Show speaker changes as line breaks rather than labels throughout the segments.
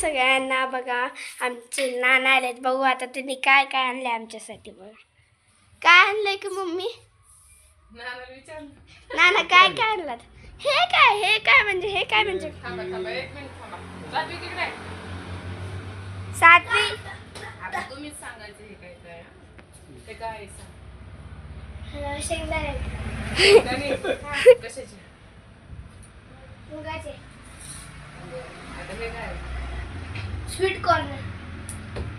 सगळ्यांना बघा. आमचे नाना आलेत. बघू आता त्यांनी काय काय आणले आमच्यासाठी बघा. काय आणलंय की मम्मी?
नाना
काय काय आणलात हे काय हे काय म्हणजे हे काय म्हणजे?
सातवी
शेंगदाणे
गणित. कशाची
मुगाचे
आता हे काय
स्वीट कॉर्न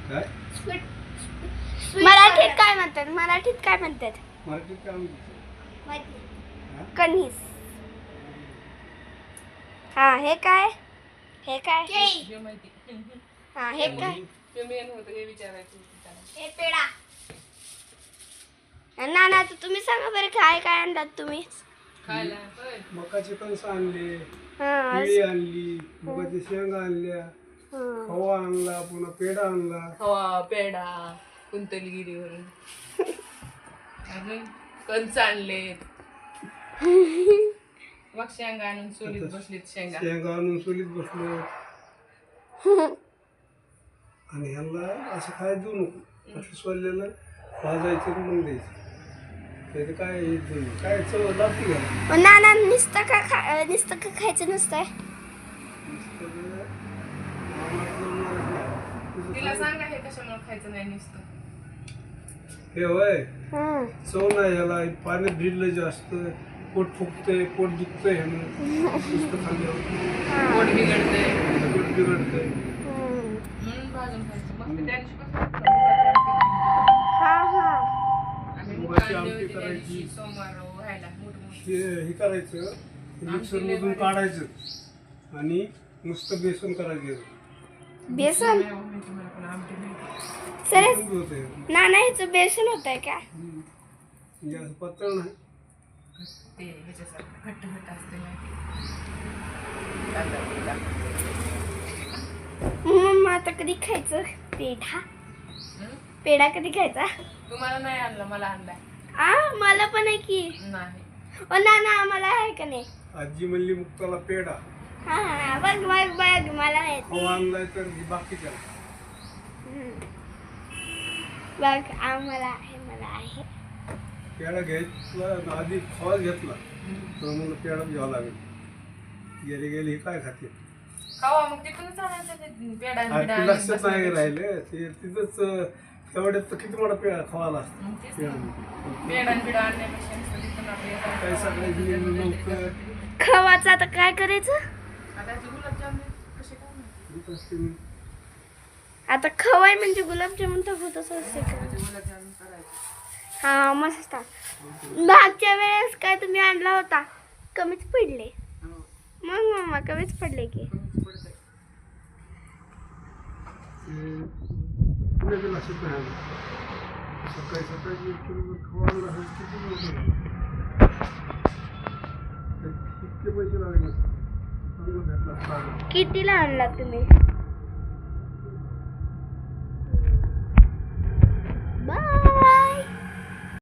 काय?
स्वीट मराठीत काय म्हणतात? मराठीत काय म्हणतात?
मराठीत काय म्हणते
कणीस. हा हे काय? हे काय?
हे माहिती
हा हे काय?
हे मेन होतं हे विचारायचं विचारायचं.
हे पेडा ना ना आता तुम्ही सांगा बरं काय काय आणलात तुम्ही?
खायला. होय.
मकाचे कणस आणले
हा
केळी आणली मुगाच्या शेंगा आणल्या
हा.
खवा आणला पुन्हा पेढा आणला.
हवा पेढा कुंतलगिरीवरून. अजून कंच आणलेत. मग शेंगा आणून चोलीत बसलीत शेंगा.
शेंगा आणून चुलीत बसलो. आणि ह्यांना असं काय देऊ नको. असं सोललेलं भाजायचं मग द्यायचं. त्याचं काय हे. काय चव लागते का?
नाना नुसतं का खा नुसतं का खायचं नसतंय?
तिला सांगा हे कशामुळे खायचं नाही नुसतं.
हे होय
हं.
चव नाही याला पाण्यात भिडलं जास्त पोट फुगतंय पोट दुखतंय ह्यानं नुसतं खाल्ल्यावर.
पोट बिघडते
पोट बिघडतंय.
हं.
म्हणून भाजून खायचं. मग ते त्या दिवशी कसं होतं? मुगाची आमटी.
हा हा.
आम्ही मुग
मुगाची
आणली
आमटी
होती त्या
करायची.
दिवशी सोमवार व्हायला मोठमोठी.
हे हे करायचं. मिक्सर मधून काढायचं. आणि नुसतं बेसन करायचं.
बेसन?
मला.
सर
होतंय.
नाना ह्याचं बेसन होत आहे का?
हम्म. असं पातळ नाही.
ते ह्याच्यासारखं घट्ट घट्ट असते माहिती कांदा बिंदा.
मग आता कधी खायचं? पेढा?
हं?
पेढा कधी खायचा?
तुम्हाला नाही आणलं मला आणलाय.
आ मला पण आहे की.
नाही.
ओ नाना आम्हाला आहे का नाही?
आजी म्हणली मुक्ताला पेढा.
हा हा. बघ बघ बघ. मला माहिती
खवा आणलाय तर बाकीच्या
हं. बघ आम्हाला आहे मला आहे.
पेढा घ्यायचा आधी खवा घेतला. तर मला पेढा घ्यावा लागेल. गेले गेले हे काय खाते?
खावा मग तिथूनच आणायचं ते पेढा आणि बिडा
ते
आणि
लक्षात नाही
बसायचं.
राहिले. ते तिथंच तेवढ्यात तर किती मोठा पेढा खवाला असतो
मग तेच ना. पेढा आणि बिडा आणण्यापेक्षा नुसतं तिथून आपलं येतं.
काय सकाळी गेलं लवकर
खवाचं आता काय करायचं?
आता ह्याचे गुलाबजामुन कसे काय माहिती?
दूध असते म्हणून.
आता खवाय म्हणजे गुलाबजामुन तर होतच असते हा मस्त मागच्या वेळेस काय तुम्ही आणला होता? कमीच पडले. मग मम्मा कमीच पडले की.
सकाळी सकाळी किती पैसे लागले नसते चांगलं भेटला असता.
कितीला आणला तुम्ही?